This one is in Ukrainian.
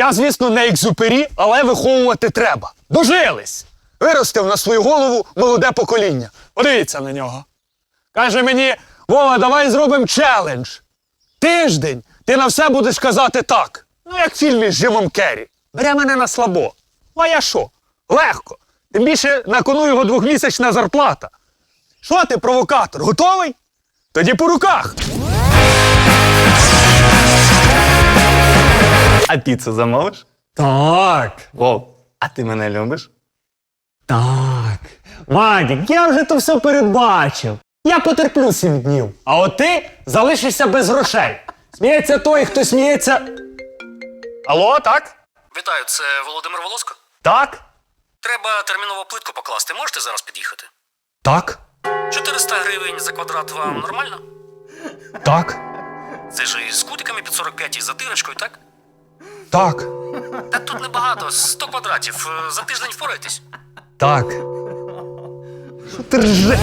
Я, звісно, не екзюпері, але виховувати треба. Дожились! Виростив на свою голову молоде покоління. Подивіться на нього. Каже мені: Вова, давай зробимо челендж. Тиждень ти на все будеш казати так. Ну, як в фільмі з Джимом Керрі. Бере мене на слабо. Ну, а я що? Легко. Тим більше на кону його двохмісячна зарплата. Що ти, провокатор, готовий? Тоді по руках. А піцу замовиш? Так, Вов, а ти мене любиш? так. Вадік, я вже то все передбачив. Я потерплю сім днів. А от ти залишишся без грошей. Сміється той, хто сміється. Алло, так? Вітаю, це Володимир Волоско. Так? Треба терміново плитку покласти. Можете зараз під'їхати? Так? 400 гривень за квадрат вам нормально? Так? Це ж і з кутиками під 45 і затирочкою, так? Так. Та тут небагато, 100 квадратів. Е, За тиждень впораєтесь. Так. Що ти ржеш?